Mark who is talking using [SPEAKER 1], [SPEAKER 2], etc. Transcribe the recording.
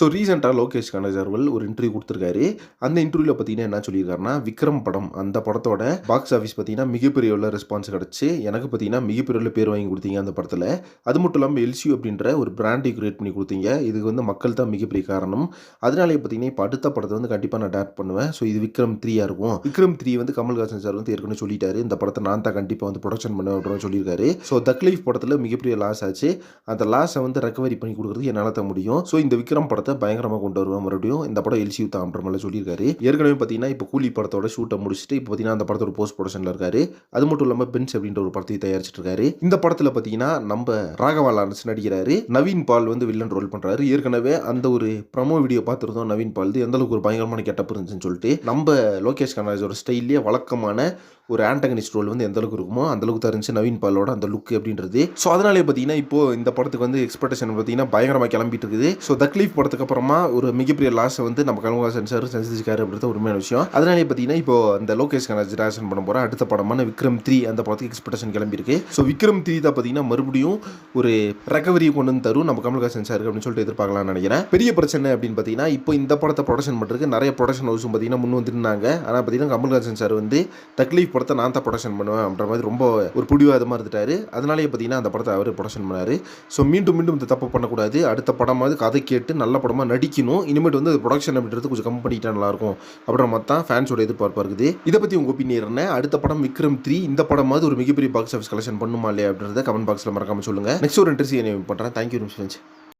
[SPEAKER 1] So ரீசெண்டாக லோகேஷ் கனகர்வல் அவர்கள் ஒரு இன்டர்வியூ கொடுத்துருக்காரு. அந்த இன்டர்வியூவில் பார்த்தீங்கன்னா என்ன சொல்லியிருக்காருன்னா விக்ரம் படம். அந்த படத்தோட பாக்ஸ் ஆஃபீஸ் பார்த்தீங்கன்னா மிகப்பெரிய உள்ள ரெஸ்பான்ஸ் கிடச்சி எனக்கு பார்த்தீங்கன்னா மிகப்பெரிய உள்ள பேர் வாங்கி கொடுத்தீங்க அந்த படத்தில். அது மட்டும் இல்லாமல் எல்சியூ அப்படின்ற ஒரு பிராண்டை கிரியேட் பண்ணி கொடுத்தீங்க. இதுக்கு வந்து மக்கள் தான் மிகப்பெரிய காரணம். அதனாலே பார்த்தீங்கன்னா இப்போ அடுத்த படத்தை வந்து கண்டிப்பாக நான் டேரக்ட் பண்ணுவேன். ஸோ இது விக்ரம் த்ரீயாக இருக்கும். விக்ரம் த்ரீ வந்து கமல்ஹாசன் சார் வந்து ஏற்கனவே சொல்லிட்டாரு. இந்த படத்தை நான் தான் கண்டிப்பாக வந்து ப்ரொடக்ஷன் பண்ணுவேன் அப்படின்னு சொல்லியிருக்காரு. ஸோ தக்லீஃப் படத்தில் மிகப்பெரிய லாஸ் ஆச்சு. அந்த லாஸை வந்து ரெக்கவரி பண்ணி கொடுக்குறது என்னால் தான் முடியும். ஸோ இந்த விக்ரம் படத்தை படத்தை பயங்கரமாக கொண்டு வருவேன். மறுபடியும் இந்த படம் எல்சி தான் அப்படின்ற மாதிரி சொல்லியிருக்காரு. ஏற்கனவே பார்த்தீங்கன்னா இப்போ கூலி படத்தோட ஷூட்டை முடிச்சுட்டு இப்போ பார்த்தீங்கன்னா அந்த படத்தோட போஸ்ட் ப்ரொடக்ஷனில் இருக்காரு. அது மட்டும் இல்லாமல் பென்ஸ் அப்படின்ற ஒரு படத்தை தயாரிச்சிட்டு இருக்காரு. இந்த படத்தில் பார்த்தீங்கன்னா நம்ம ராகவா லாரன்ஸ் நடிக்கிறாரு. நவீன் பால் வந்து வில்லன் ரோல் பண்ணுறாரு ஏற்கனவே அந்த ஒரு ப்ரமோ வீடியோ பார்த்துருந்தோம். நவீன் பால் எந்த அளவுக்கு ஒரு பயங்கரமான கெட்டப் இருந்துச்சுன்னு சொல்லிட்டு நம்ம லோகேஷ் கனராஜோட ஸ்டைல்லேயே வழக்கமான ஒரு ஆண்டகனிஸ்ட் ரோல் வந்து எந்த அளவுக்கு இருக்குமோ அந்த அளவுக்கு தான் நவீன் பாலோட அந்த லுக் அப்படின்றது. ஸோ அதனாலே பார்த்தீங்கன்னா இப்போ இந்த படத்துக்கு வந்து எக்ஸ்பெக்டேஷன் பார்த்தீங்கன்னா பயங்கரமாக கிளம்பிட்டு இருக்குது. ஸோ தக்லீஃப் படத்துக்கு அதுக்கப்புறமா ஒரு மிகப்பெரிய லாஸை வந்து நம்ம கமல்ஹாசன் சார் சந்திச்சிருக்காரு அப்படின்றது உண்மையான விஷயம். அதனாலே பார்த்தீங்கன்னா இப்போ இந்த லோகேஷ் கனராஜ் டேரக்ஷன் பண்ண போகிற அடுத்த படமான விக்ரம் த்ரீ அந்த படத்துக்கு எக்ஸ்பெக்டேஷன் கிளம்பியிருக்கு. ஸோ விக்ரம் த்ரீ தான் பார்த்தீங்கன்னா மறுபடியும் ஒரு ரெக்கவரி கொண்டு வந்து தரும். நம்ம கமல்ஹாசன் சார் அப்படின்னு சொல்லிட்டு எதிர்பார்க்கலாம்னு நினைக்கிறேன். பெரிய பிரச்சனை அப்படின்னு பார்த்தீங்கன்னா இப்போ இந்த படத்தை ப்ரொடக்ஷன் பண்ணுறதுக்கு நிறைய ப்ரொடக்ஷன் ஹவுஸும் பார்த்தீங்கன்னா முன் வந்துருந்தாங்க. ஆனால் பார்த்தீங்கன்னா கமல்ஹாசன் சார் வந்து தக்லீஃப் படத்தை நான் தான் ப்ரொடக்ஷன் பண்ணுவேன் அப்படின்ற மாதிரி ரொம்ப ஒரு பிடிவாதமாக இருந்துட்டாரு. அதனாலேயே பார்த்தீங்கன்னா அந்த படத்தை அவர் ப்ரொடக்ஷன் பண்ணார். ஸோ மீண்டும் மீண்டும் இந்த தப்பு பண்ணக்கூடாது. அடுத்த படமாவது கதை கேட்டு நல்ல படமாக நடிக்கணும். இனிமேட்டு வந்து ப்ரொடக்ஷன் அப்படின்றது கொஞ்சம் கம்மி பண்ணிட்டா நல்லாயிருக்கும் அப்படின்ற மாதிரி தான் ஃபேன்ஸோட எதிர்பார்ப்பாக இருக்குது. இதை பற்றி உங்கள் ஒப்பீனியன் என்ன? அடுத்த படம் விக்ரம் த்ரீ இந்த படமாவது ஒரு மிகப்பெரிய பாக்ஸ் ஆஃபீஸ் கலெக்ஷன் பண்ணுமா இல்லையா அப்படின்றத கமெண்ட் பாக்ஸில் மறக்காம சொல்லுங்கள் நெக்ஸ்ட் ஒரு இன்ட்ரெஸ்ட் என்ன பண்ணுறேன் தேங்க்யூ ஃப்ரெண்ட்ஸ்